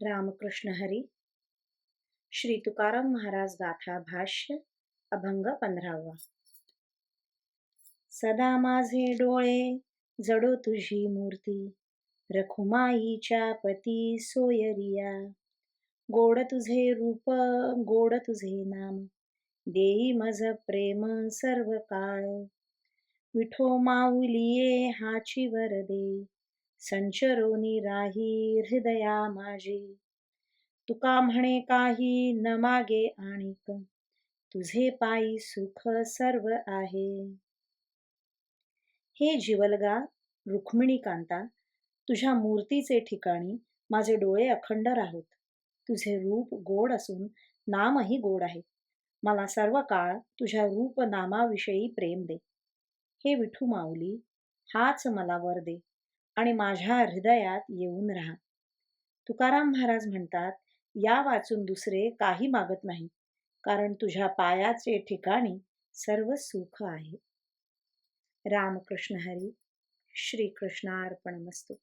रामकृष्ण हरी। श्री तुकाराम महाराज गाथा भाष्य अभंग पंधरावा। सदा माझे डोळे जडो तुझी मूर्ती रखुमाईच्या पती सोयरिया। गोड तुझे रूप गोड तुझे नाम देई मज प्रेम सर्व काळ विठो माऊलिये हाची वरदे संचरोनी राही हृदया माझी. तुका म्हणे काही न मागे आणिक तुझे पायी सुख सर्व आहे. हे जीवलगा रुक्मिणी कांता तुझ्या मूर्तीचे ठिकाणी माझे डोळे अखंड राहोत. तुझे रूप गोड असून नामही गोड आहे. मला सर्व काळ तुझ्या रूप नामाविषयी प्रेम दे. हे विठू माऊली हाच मला वर दे. आणि माझ्या हृदयात येऊन राहा. तुकाराम महाराज म्हणतात या वाचून दुसरे काही मागत नाही कारण तुझ्या पायाचे ठिकाणी सर्व सुख आहे. रामकृष्ण हरी श्रीकृष्णार्पणमस्तू.